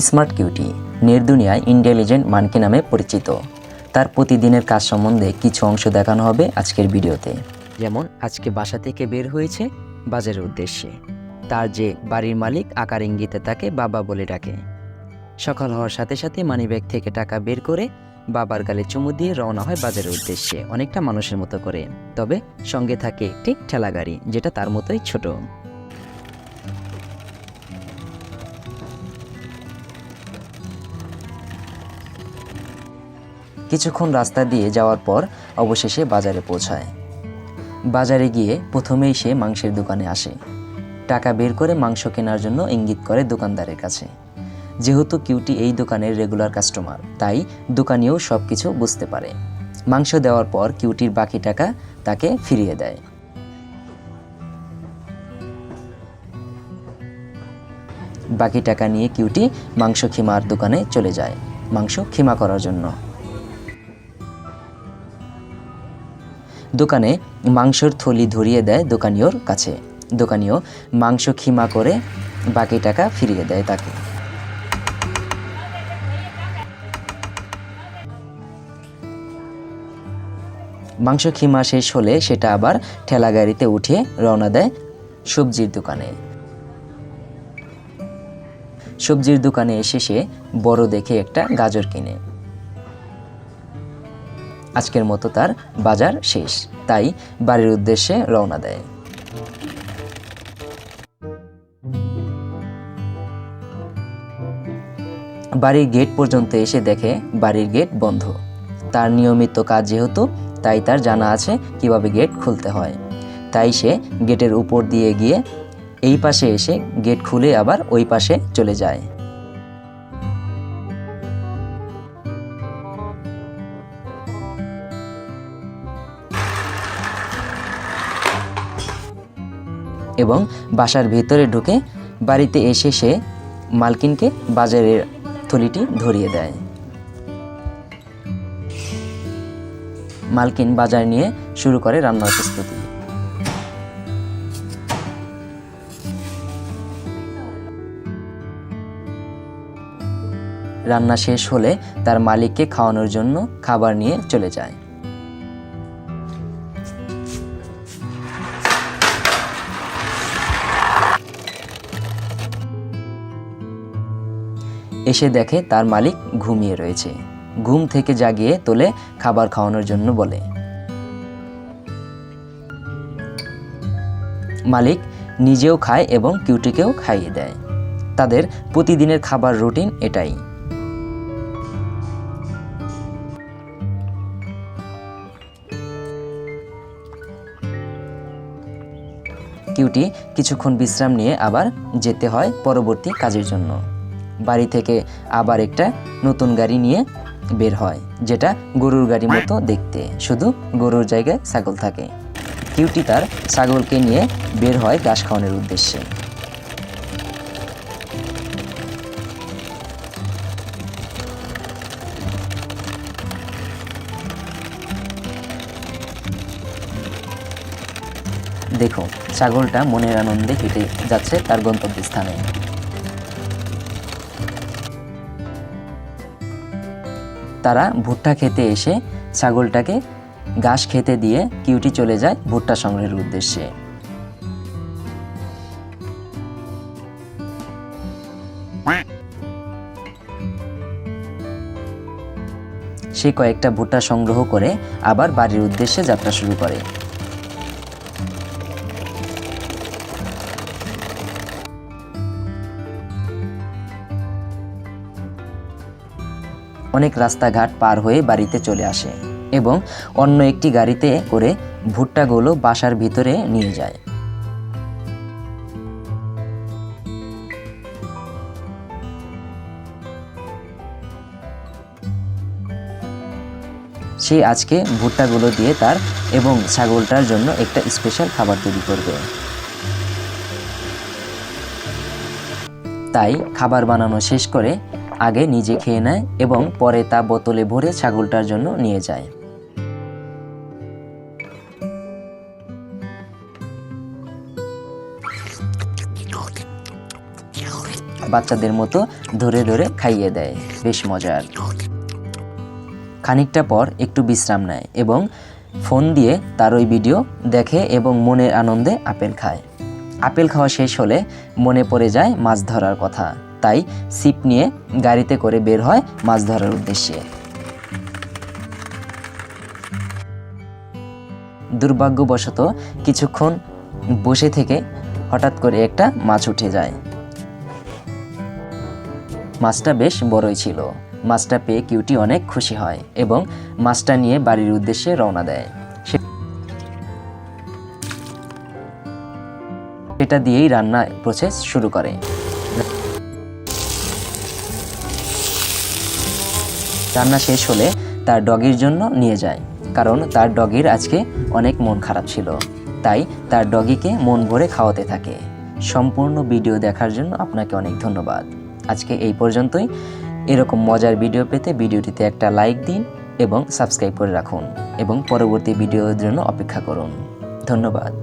Smart cutie নির্দুনিয়ায় intelligent monkey নামে পরিচিত। তার প্রতিদিনের কাজ সম্বন্ধে কিছু অংশ দেখানো হবে আজকের ভিডিওতে। যেমন, আজকে বাসা থেকে বের হয়েছে বাজারের উদ্দেশ্যে। তার যে বাড়ির মালিক আকার ইঙ্গিতে তাকে বাবা বলে ডাকে। সকাল হওয়ার সাথে সাথে মানিব্যাগ থেকে টাকা বের করে বাবার গালে চুমু দিয়ে রওনা হয় বাজারের উদ্দেশ্যে, অনেকটা মানুষের মতো করে। তবে সঙ্গে থাকে একটি ঠেলা গাড়ি, যেটা তার মতোই ছোট। কিছুক্ষণ রাস্তা দিয়ে যাওয়ার পর অবশেষে বাজারে পৌঁছায়। বাজারে গিয়ে প্রথমেই সে মাংসের দোকানে আসে। টাকা বের করে মাংস কেনার জন্য ইঙ্গিত করে দোকানদারের কাছে। যেহেতু কিউটি এই দোকানের রেগুলার কাস্টমার, তাই দোকানিও সব কিছু বুঝতে পারে। মাংস দেওয়ার পর কিউটির বাকি টাকা তাকে ফিরিয়ে দেয়। বাকি টাকা নিয়ে কিউটি মাংস খিমার দোকানে চলে যায়। মাংস খিমা করার জন্য। দোকানে মাংসর থলি ধরিয়ে দেয় দোকানিওর কাছে। দোকানিও মাংস খিমা করে বাকি টাকা ফিরিয়ে দেয় তাকে। মাংস খিমা শেষ হলে সেটা আবার ঠেলা গাড়িতে উঠে রওনা দেয় সবজির দোকানে। সবজির দোকানে এসে সে বড় দেখে একটা গাজর কিনে। আজকের মতো তার বাজার শেষ। তাই বাড়ির উদ্দেশ্যে রওনা দেয়। বাড়ির গেট পর্যন্ত এসে দেখে বাড়ির গেট বন্ধ। তার নিয়মিত কাজ যেহেতু, তাই তার জানা আছে কীভাবে গেট খুলতে হয়। তাই সে গেটের উপর দিয়ে গিয়ে এই পাশে এসে গেট খুলে আবার ওই পাশে চলে যায়। এবং বাসার ভেতরে ঢুকে বাড়িতে এসে সে মালকিনকে বাজারের থলিটি ধরিয়ে দেয়। মালকিন বাজার নিয়ে শুরু করে রান্নার প্রস্তুতি। রান্না শেষ হলে তার মালিককে খাওয়ানোর জন্য খাবার নিয়ে চলে যায়। এসে দেখে তার মালিক ঘুমিয়ে রয়েছে। ঘুম থেকে জাগিয়ে তোলে খাবার খাওয়ানোর জন্য বলে। মালিক নিজেও খায় এবং কিউটিকেও খাইয়ে দেয়। তাদের প্রতিদিনের খাবার রুটিন এটাই। কিউটি কিছুক্ষণ বিশ্রাম নিয়ে আবার যেতে হয় পরবর্তী কাজের জন্য। বাড়ি থেকে আবার একটা নতুন গাড়ি নিয়ে বের হয়, যেটা গরুর গাড়ি মতো দেখতে। শুধু গরুর জায়গায় ছাগল থাকে। কিউটি তার ছাগলকে নিয়ে বের হয় ঘাস খাওয়ানোর উদ্দেশ্যে। দেখো, ছাগলটা মনের আনন্দে হেঁটে যাচ্ছে তার গন্তব্যস্থানে। তারা ভুট্টা খেতে এসে ছাগলটাকে ঘাস খেতে দিয়ে কিউটি চলে যায় ভুট্টা সংগ্রহের উদ্দেশ্যে। সে কয়েকটা ভুট্টা সংগ্রহ করে আবার বাড়ির উদ্দেশ্যে যাত্রা শুরু করে। অনেক রাস্তাঘাট পার হয়ে বাড়িতে চলে আসে এবং অন্য একটি গাড়িতে করে ভুট্টাগুলো বাসার ভিতরে নিয়ে যায়। সে আজকে ভুট্টাগুলো দিয়ে তার এবং ছাগলটার জন্য একটা স্পেশাল খাবার তৈরি করবে। তাই খাবার বানানো শেষ করে আগে নিজে খেয়ে নেয় এবং পরে তা বোতলে ভরে ছাগলটার জন্য নিয়ে যায়। বাচ্চাদের মতো ধরে ধরে খাইয়ে দেয়। বেশ মজার। খানিকটা পর একটু বিশ্রাম নেয় এবং ফোন দিয়ে তার ওই ভিডিও দেখে এবং মনের আনন্দে আপেল খায়। আপেল খাওয়া শেষ হলে মনে পড়ে যায় মাছ ধরার কথা। তাই ছিপ নিয়ে গাড়িতে করে বের হয় মাছ ধরার উদ্দেশ্যে। দুর্ভাগ্যবশত কিছুক্ষণ বসে থেকে হঠাৎ করে একটা মাছ উঠে যায়। মাছটা বেশ বড়ই ছিল। মাছটা পেয়ে কিউটি অনেক খুশি হয় এবং মাছটা নিয়ে বাড়ির উদ্দেশ্যে রওনা দেয়। সেটা দিয়েই রান্না প্রসেস শুরু করে। রান্না শেষ হলে তার ডগির জন্য নিয়ে যায়, কারণ তার ডগির আজকে অনেক মন খারাপ ছিল। তাই তার ডগিকে মন ভরে খাওয়াতে থাকে। সম্পূর্ণ ভিডিও দেখার জন্য আপনাকে অনেক ধন্যবাদ। আজকে এই পর্যন্তই। এরকম মজার ভিডিও পেতে ভিডিওটিতে একটা লাইক দিন এবং সাবস্ক্রাইব করে রাখুন এবং পরবর্তী ভিডিওর জন্য অপেক্ষা করুন। ধন্যবাদ।